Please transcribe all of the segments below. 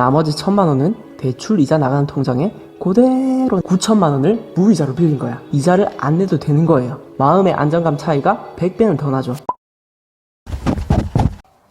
나머지 천만 원은 대출 이자 나가는 통장에 그대로 9천만 원을 무이자로 빌린 거야. 이자를 안 내도 되는 거예요. 마음의 안정감 차이가 100배는 더 나죠.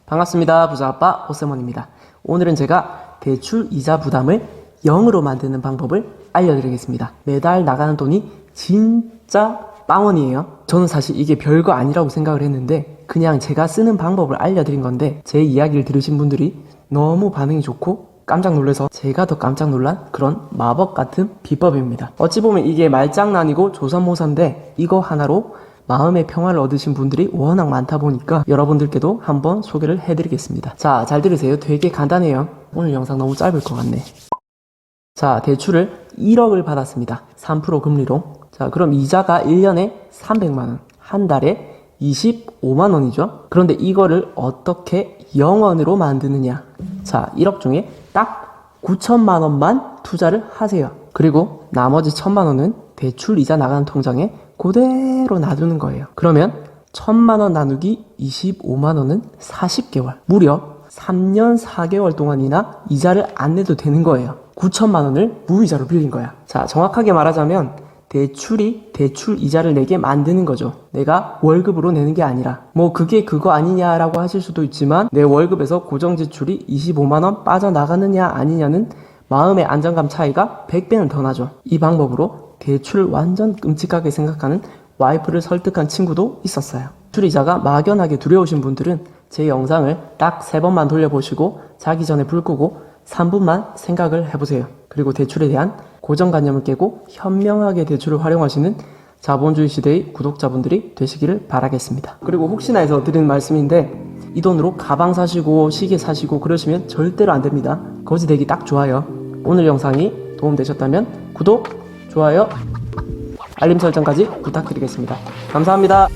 반갑습니다. 부자아빠 호세몬입니다. 오늘은 제가 대출 이자 부담을 0으로 만드는 방법을 알려드리겠습니다. 매달 나가는 돈이 진짜 빵원이에요. 저는 사실 이게 별거 아니라고 생각을 했는데 그냥 제가 쓰는 방법을 알려드린 건데 제 이야기를 들으신 분들이 너무 반응이 좋고 깜짝 놀라서 제가 더 깜짝 놀란 그런 마법 같은 비법입니다. 어찌 보면 이게 말장난이고 조선모사인데 이거 하나로 마음의 평화를 얻으신 분들이 워낙 많다 보니까 여러분들께도 한번 소개를 해드리겠습니다. 자, 잘 들으세요. 되게 간단해요. 오늘 영상 너무 짧을 것 같네. 자, 대출을 1억을 받았습니다. 3% 금리로. 자, 그럼 이자가 1년에 300만원, 한 달에 25만원이죠. 그런데 이거를 어떻게 0원으로 만드느냐. 자, 1억 중에 딱 9천만 원만 투자를 하세요. 그리고 나머지 천만 원은 대출 이자 나가는 통장에 그대로 놔두는 거예요. 그러면 천만 원 나누기 25만 원은 40개월. 무려 3년 4개월 동안이나 이자를 안 내도 되는 거예요. 9천만 원을 무이자로 빌린 거야. 자, 정확하게 말하자면 대출이 대출 이자를 내게 만드는 거죠. 내가 월급으로 내는 게 아니라 뭐 그게 그거 아니냐라고 하실 수도 있지만 내 월급에서 고정 지출이 25만 원 빠져나가느냐 아니냐는 마음의 안정감 차이가 100배는 더 나죠. 이 방법으로 대출 완전 끔찍하게 생각하는 와이프를 설득한 친구도 있었어요. 출이자가 막연하게 두려우신 분들은 제 영상을 딱세 번만 돌려보시고 자기 전에 불 끄고 3분만 생각을 해보세요. 그리고 대출에 대한 고정관념을 깨고 현명하게 대출을 활용하시는 자본주의 시대의 구독자분들이 되시기를 바라겠습니다. 그리고 혹시나 해서 드리는 말씀인데 이 돈으로 가방 사시고 시계 사시고 그러시면 절대로 안 됩니다. 거지 되기 딱 좋아요. 오늘 영상이 도움되셨다면 구독, 좋아요, 알림 설정까지 부탁드리겠습니다. 감사합니다.